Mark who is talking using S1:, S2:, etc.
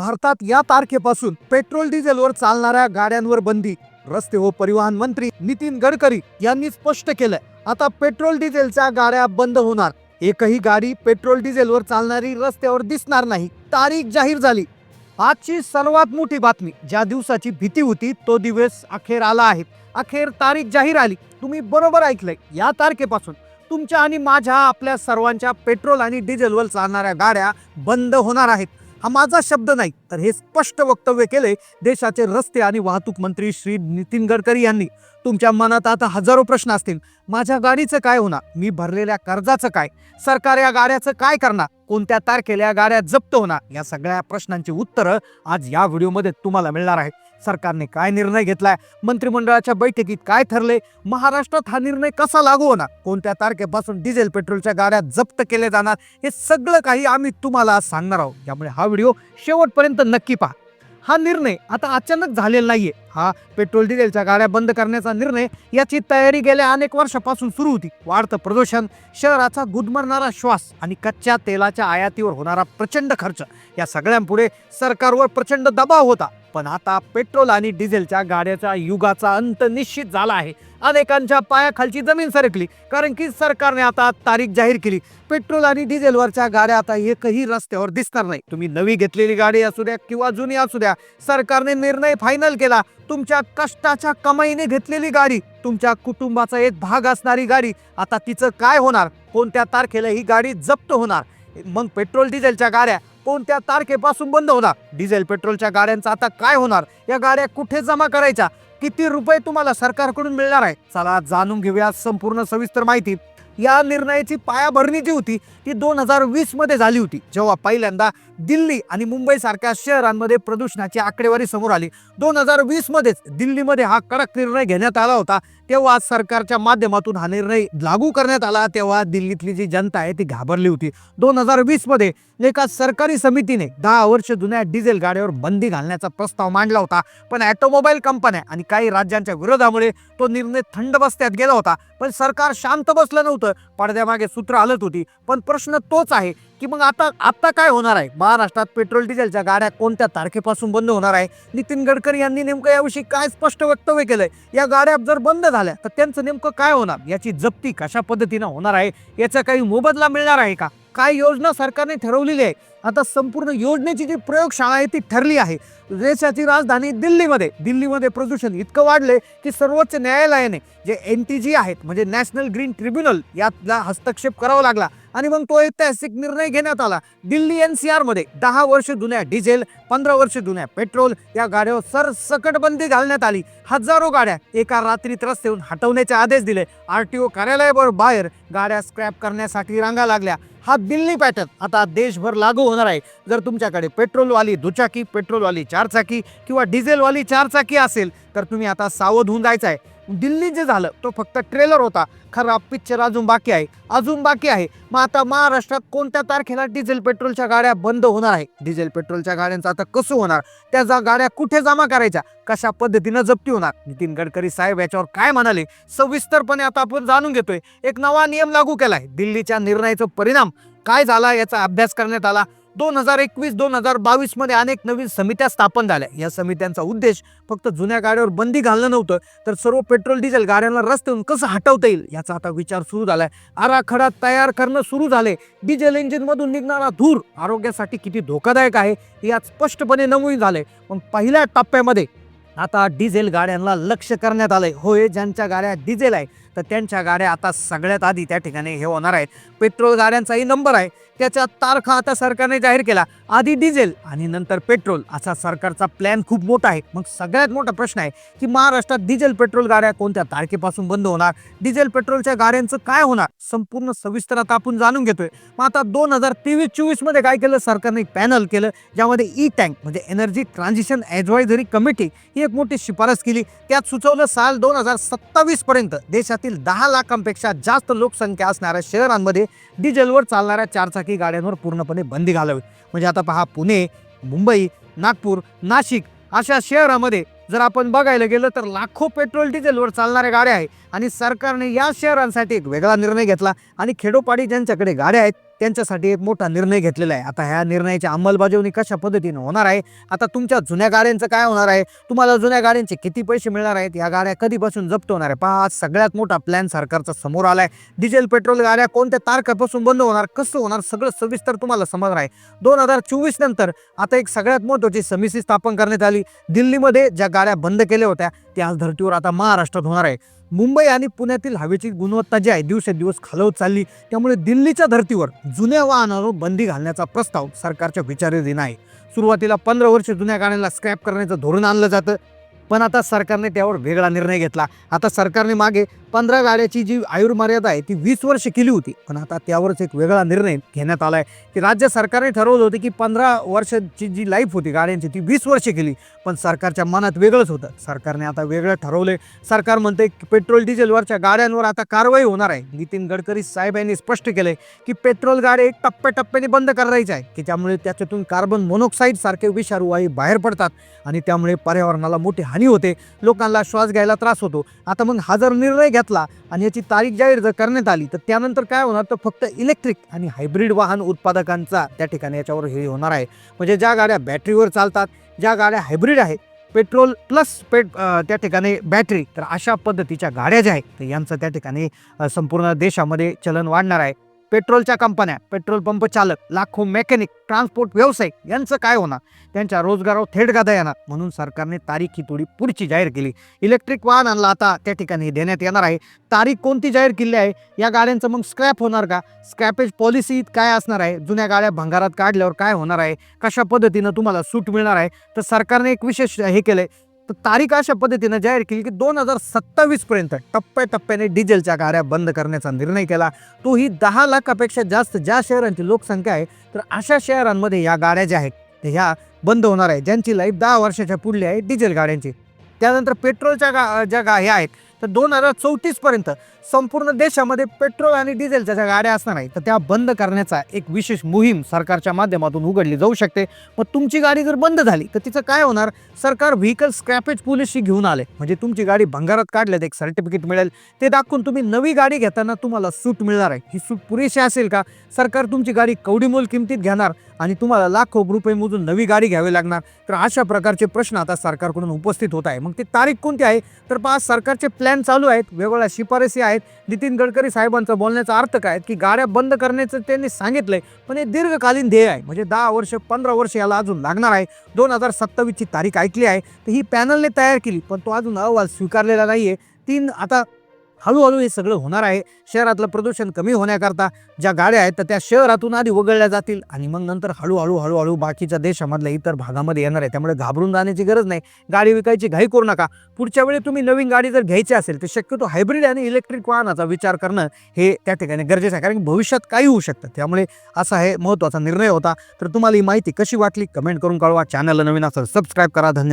S1: भारतात या तारखेपासून पेट्रोल डिझेलवर चालणाऱ्या गाड्यांवर बंदी. रस्ते व परिवहन मंत्री नितीन गडकरी यांनी स्पष्ट केलंय आता पेट्रोल डिझेलच्या गाड्या बंद होणार. एकही गाडी पेट्रोल डिझेलवर चालणारी रस्त्यावर दिसणार नाही. तारीख जाहीर झाली. आजची सर्वात मोठी बातमी ज्या दिवसाची भीती होती तो दिवस अखेर आला आहे. अखेर तारीख जाहीर आली. तुम्ही बरोबर ऐकलंय. या तारखेपासून तुमच्या आणि माझ्या आपल्या सर्वांच्या पेट्रोल आणि डिझेलवर चालणाऱ्या गाड्या बंद होणार आहेत. हा माझा शब्द नाही. तर हे स्पष्ट वक्तव्य केले देशाचे रस्ते आणि वाहतूक मंत्री श्री नितीन गडकरी यांनी. तुमच्या मनात आता हजारो प्रश्न असतील. माझ्या गाडीचं काय होणार? मी भरलेल्या कर्जाचं काय? सरकार या गाड्याचं काय करणार? कोणत्या तारखेला या गाड्या जप्त होणार? या सगळ्या प्रश्नांची उत्तरं आज या व्हिडिओमध्ये तुम्हाला मिळणार आहे. सरकारने काय निर्णय घेतलाय? मंत्रिमंडळाच्या बैठकीत काय ठरले महाराष्ट्रात हा निर्णय कसा लागू होणार? कोणत्या तारखेपासून डिझेल पेट्रोलच्या गाड्या जप्त केल्या जाणार? हे सगळं काही आम्ही तुम्हाला सांगणार आहोत. त्यामुळे हा व्हिडिओ शेवटपर्यंत नक्की पहा. हा निर्णय आता अचानक झालेला नाहीये. हा पेट्रोल डिझेलच्या गाड्या बंद करण्याचा निर्णय याची तयारी गेल्या अनेक वर्षापासून सुरू होती. वाढतं प्रदूषण शहराचा गुदमरणारा श्वास आणि कच्च्या तेलाच्या आयातीवर होणारा प्रचंड खर्च या सगळ्यांपुढे सरकारवर प्रचंड दबाव होता. पण आता पेट्रोल आणि डिझेलच्या गाड्याच्या युगाचा अंत निश्चित झाला आहे. अनेकांच्या पायाखालची जमीन सरकली कारण की सरकारने आता तारीख जाहीर केली. पेट्रोल आणि डिझेलवरच्या गाड्या आता एकही रस्त्यावर दिसणार नाही. तुम्ही नवी घेतलेली गाडी असू द्या किंवा जुनी असू द्या सरकारने निर्णय फायनल केला. तुमच्या कष्टाच्या कमाईने घेतलेली गाडी तुमच्या कुटुंबाचा एक भाग असणारी गाडी आता तिचं काय होणार? कोणत्या तारखेला ही गाडी जप्त होणार? मग पेट्रोल डिझेलच्या गाड्या कोणत्या तारखेपासून बंद होणार? डिझेल पेट्रोलच्या गाड्यांचं आता काय होणार? या गाड्या कुठे जमा करायच्या? किती रुपये तुम्हाला सरकारकडून मिळणार आहे? चला जाणून घेऊया संपूर्ण सविस्तर माहिती. या निर्णयाची पायाभरणी जी होती ती दोन हजार वीसमध्ये झाली होती जेव्हा पहिल्यांदा दिल्ली आणि मुंबईसारख्या शहरांमध्ये प्रदूषणाची आकडेवारी समोर आली. दोन हजार वीसमध्येच दिल्लीमध्ये हा कडक निर्णय घेण्यात आला होता. तेव्हा सरकारच्या माध्यमातून हा निर्णय लागू करण्यात आला. तेव्हा दिल्लीतली जी जनता आहे ती घाबरली होती. दोन हजार वीसमध्ये एका सरकारी समितीने दहा वर्ष जुन्या डिझेल गाड्यावर बंदी घालण्याचा प्रस्ताव मांडला होता. पण ॲटोमोबाईल कंपन्या आणि काही राज्यांच्या विरोधामुळे तो निर्णय थंड बसत्यात गेला होता. पण सरकार शांत बसलं नव्हतं. पडद्यामागे सूत्र हलत होती. पण प्रश्न तोच आहे की मग आता आता काय होणार आहे? महाराष्ट्रात पेट्रोल डिझेलच्या गाड्या कोणत्या तारखेपासून बंद होणार आहे? नितीन गडकरी यांनी नेमकं याविषयी काय स्पष्ट वक्तव्य केलंय? या गाड्या जर बंद झाल्या तर त्यांचं नेमकं काय होणार? याची जप्ती कशा पद्धतीनं होणार आहे? याचा काही मोबदला मिळणार आहे का? काय योजना सरकारने ठरवलेली आहे? आता संपूर्ण योजनेची जी प्रयोगशाळा आहे ती ठरली आहे. देशाची राजधानी दिल्लीमध्ये दिल्लीमध्ये प्रदूषण इतकं वाढले की सर्वोच्च न्यायालयाने जे एन टी जी आहेत म्हणजे नॅशनल ग्रीन ट्रिब्युनल यातला हस्तक्षेप करावा लागला. आणि मग तो ऐतिहासिक निर्णय घेण्यात आला. दिल्ली एन सी आरमध्ये दहा वर्ष जुन्या डिझेल पंधरा वर्ष जुन्या पेट्रोल या गाड्यावर सरसकट बंदी घालण्यात आली. हजारो गाड्या एका रात्रीत रस्त्यावरून हटवण्याचे आदेश दिले. आर टी ओ कार्यालयावर बाहेर गाड्या स्क्रॅप करण्यासाठी रांगा लागल्या. हा दिल्ली पॅटर्न आता देशभर लागू होणार आहे. जर तुमच्याकडे पेट्रोलवाली दुचाकी पेट्रोलवाली चारचाकी किंवा डिझेलवाली चारचाकी असेल तर तुम्ही आता सावध होऊन जायचं आहे. दिल्ली जे झालं तो फक्त ट्रेलर होता. खरा पिक्चर अजून बाकी आहे. अजून बाकी आहे. मग आता महाराष्ट्रात कोणत्या तारखेला डिझेल पेट्रोलच्या गाड्या बंद होणार आहे डिझेल पेट्रोलच्या गाड्यांचं आता कसं होणार? त्या जा गाड्या कुठे जमा करायच्या? कशा पद्धतीनं जप्ती होणार? नितीन गडकरी साहेब याच्यावर काय म्हणाले? सविस्तरपणे आता आपण जाणून घेतोय. एक नवा नियम लागू केलाय. दिल्लीच्या निर्णयाचा परिणाम काय झाला याचा अभ्यास करण्यात आला. दोन हजार एकवीस दोन हजार बावीसमध्ये अनेक नवीन समित्या स्थापन झाल्या. या समित्यांचा उद्देश फक्त जुन्या गाड्यावर बंदी घालणं नव्हतं तर सर्व पेट्रोल डिझेल गाड्यांना रस्त्यावरून कसं हटवता येईल याचा आता विचार सुरू झालाय. आराखडा तयार करणं सुरू झाले. डिझेल इंजिनमधून निघणारा धूर आरोग्यासाठी किती धोकादायक आहे यात स्पष्टपणे नमून झालंय. मग पहिल्या टप्प्यामध्ये आता डिझेल गाड्यांना लक्ष करण्यात आलंय. होय ज्यांच्या गाड्या डिझेल आहे तर त्यांच्या गाड्या आता सगळ्यात आधी त्या ठिकाणी हे होणार आहेत. पेट्रोल गाड्यांचाही नंबर आहे. त्याच्या तारखा आता सरकारने जाहीर केला. आधी डिझेल आणि नंतर पेट्रोल असा सरकारचा प्लॅन खूप मोठा आहे. मग सगळ्यात मोठा प्रश्न आहे की महाराष्ट्रात डिझेल पेट्रोल गाड्या कोणत्या तारखेपासून बंद होणार? डिझेल पेट्रोलच्या गाड्यांचं काय होणार? संपूर्ण सविस्तर आता आपण जाणून घेतोय. मग आता दोन हजार तेवीस चोवीसमध्ये काय केलं? सरकारने एक पॅनल केलं ज्यामध्ये ई टँक म्हणजे एनर्जी ट्रान्झिशन ॲडवायझरी कमिटी ही एक मोठी शिफारस केली. त्यात सुचवलं साल दोन हजार सत्तावीसपर्यंत देशात देशातील दहा लाखांपेक्षा जास्त लोकसंख्या असणाऱ्या शहरांमध्ये डिझेलवर चालणाऱ्या चारचाकी गाड्यांवर पूर्णपणे बंदी घालावी. म्हणजे आता पहा पुणे मुंबई नागपूर नाशिक अशा शहरामध्ये जर आपण बघायला गेलं तर लाखो पेट्रोल डिझेलवर चालणाऱ्या गाड्या आहे आणि सरकारने या शहरांसाठी एक वेगळा निर्णय घेतला आणि खेडोपाडी ज्यांच्याकडे गाड्या आहेत त्यांच्यासाठी एक मोठा निर्णय घेतलेला आहे. आता ह्या निर्णयाची अंमलबजावणी कशा पद्धतीने होणार आहे? आता तुमच्या जुन्या गाड्यांचं काय होणार आहे? तुम्हाला जुन्या गाड्यांचे किती पैसे मिळणार आहेत? या गाड्या कधीपासून जप्त होणार आहे पहा आज सगळ्यात मोठा प्लॅन सरकारचा समोर आलाय. डिझेल पेट्रोल गाड्या कोणत्या तारखेपासून बंद होणार? कसं होणार? सगळं सविस्तर तुम्हाला समजणार आहे. दोन हजार चोवीस नंतर आता एक सगळ्यात महत्त्वाची समिती स्थापन करण्यात आली. दिल्लीमध्ये ज्या गाड्या बंद केल्या होत्या त्या आज धर्तीवर आता महाराष्ट्रात होणार आहे. मुंबई आणि पुण्यातील हवेची गुणवत्ता जी आहे दिवसेंदिवस खालवत चालली. त्यामुळे दिल्लीच्या धर्तीवर जुन्या वाहनांवर बंदी घालण्याचा प्रस्ताव सरकारच्या विचाराधीन आहे. सुरुवातीला पंधरा वर्ष जुन्या गाड्यांना स्क्रॅप करण्याचं धोरण आणलं जातं पण आता सरकारने त्यावर वेगळा निर्णय घेतला. आता सरकारने मागे पंधरा गाड्याची जी आयुर्मर्यादा आहे ती वीस वर्ष केली होती. पण आता त्यावरच एक वेगळा निर्णय घेण्यात आला आहे की राज्य सरकारने ठरवलं होतं की पंधरा वर्षाची जी लाईफ होती गाड्यांची ती वीस वर्ष केली. पण सरकारच्या मनात वेगळंच होतं. सरकारने आता वेगळं ठरवलं सरकार म्हणते की पेट्रोल डिझेलवरच्या गाड्यांवर आता कारवाई होणार आहे. नितीन गडकरी साहेब यांनी स्पष्ट केलंय की पेट्रोल गाड्या एक टप्प्याटप्प्याने बंद करायचं आहे. की त्यामुळे त्याच्यातून कार्बन मोनॉक्साईड सारखे विषारू वायू बाहेर पडतात आणि त्यामुळे पर्यावरणाला मोठी हानी होते. लोकांना श्वास घ्यायला त्रास होतो. आता मग हा जर निर्णय घेतला आणि याची तारीख जाहीर जर करण्यात आली तर त्यानंतर काय होणार? तर फक्त इलेक्ट्रिक आणि हायब्रिड वाहन उत्पादकांचा त्या ठिकाणी याच्यावर हे होणार आहे. म्हणजे ज्या गाड्या बॅटरीवर चालतात ज्या गाड्या हायब्रिड आहेत पेट्रोल प्लस पेट त्या ठिकाणी बॅटरी तर अशा पद्धतीच्या गाड्या ज्या आहेत तर यांचं त्या ठिकाणी संपूर्ण देशामध्ये चलन वाढणार आहे. पेट्रोलच्या कंपन्या पेट्रोल पंप चालक लाखो मेकॅनिक ट्रान्सपोर्ट व्यावसायिक यांचं काय होणार? त्यांच्या रोजगारावर थेट गादा येणार. म्हणून सरकारने तारीख ही थोडी पुढची जाहीर केली. इलेक्ट्रिक वाहनांना आता त्या ठिकाणी देण्यात येणार आहे. तारीख कोणती जाहीर केली आहे? या गाड्यांचं मग स्क्रॅप होणार का? स्क्रॅपेज पॉलिसी काय असणार आहे? जुन्या गाड्या भंगारात काढल्यावर काय होणार आहे? कशा पद्धतीनं तुम्हाला सूट मिळणार आहे? तर सरकारने एक विशेष हे केलं आहे तर तारीख अशा पद्धतीनं जाहीर केली की दोन हजार सत्तावीस पर्यंत टप्प्याटप्प्याने डिझेलच्या गाड्या बंद करण्याचा निर्णय केला. तोही दहा लाखापेक्षा जास्त ज्या शहरांची लोकसंख्या आहे तर अशा शहरांमध्ये या गाड्या ज्या आहेत तर ह्या बंद होणार आहे ज्यांची लाईफ दहा वर्षाच्या पुढली आहे डिझेल गाड्यांची. त्यानंतर पेट्रोलच्या गा ज्या गा ह्या आहेत तर दोन हजार चौतीसपर्यंत संपूर्ण देशामध्ये पेट्रोल आणि डिझेलच्या ज्या गाड्या असणार आहेत तर त्या बंद करण्याचा एक विशेष मोहीम सरकारच्या माध्यमातून उघडली जाऊ शकते. मग तुमची गाडी जर बंद झाली तर तिचं काय होणार? सरकार व्हेकल स्क्रॅपेज पॉलिसी घेऊन आले. म्हणजे तुमची गाडी भंगारात काढल्यात एक सर्टिफिकेट मिळेल. ते दाखवून तुम्ही नवी गाडी घेताना तुम्हाला सूट मिळणार आहे. ही सूट पुरेशी असेल का? सरकार तुमची गाडी कवडीमोल किमतीत घेणार आणि तुम्हाला लाखो रुपये मोजून नवी गाडी घ्यावी लागणार. तर अशा प्रकारचे प्रश्न आता सरकारकडून उपस्थित होत आहे. मग ती तारीख कोणती आहे? तर पाच सरकारचे प्लॅन चालू आहेत. वेगवेगळ्या शिफारसी आहेत. नितीन गडकरी साहेबांचा बोलण्याचा अर्थ काय आहे? की गाड्या बंद करण्याचं त्यांनी सांगितलं आहे पण हे दीर्घकालीन ध्येय आहे. म्हणजे दहा वर्ष पंधरा वर्ष याला अजून लागणार आहे. दोन हजार सत्तावीसची तारीख ऐकली आहे. तर ही पॅनलने तयार केली पण तो अजून अहवाल स्वीकारलेला नाही आहे तीन आता हळूहळू हे सगळं होणार आहे. शहरातलं प्रदूषण कमी होण्याकरता ज्या गाड्या आहेत तर त्या शहरातून आधी वगळल्या जातील आणि मग नंतर हळूहळू हळूहळू बाकीच्या देशामधल्या इतर भागामध्ये येणार आहे. त्यामुळे घाबरून जाण्याची गरज नाही. गाडी विकायची घाई करू नका. पुढच्या वेळी तुम्ही नवीन गाडी जर घ्यायची असेल तर शक्यतो हायब्रिड आणि इलेक्ट्रिक वाहनाचा विचार करणं हे त्या ठिकाणी गरजेचं आहे. कारण की भविष्यात काही होऊ शकतं. त्यामुळे असा हे महत्त्वाचा निर्णय होता. तर तुम्हाला ही माहिती कशी वाटली? कमेंट करून कळवा. चॅनलला नवीन असेल सबस्क्राईब करा. धन्यवाद.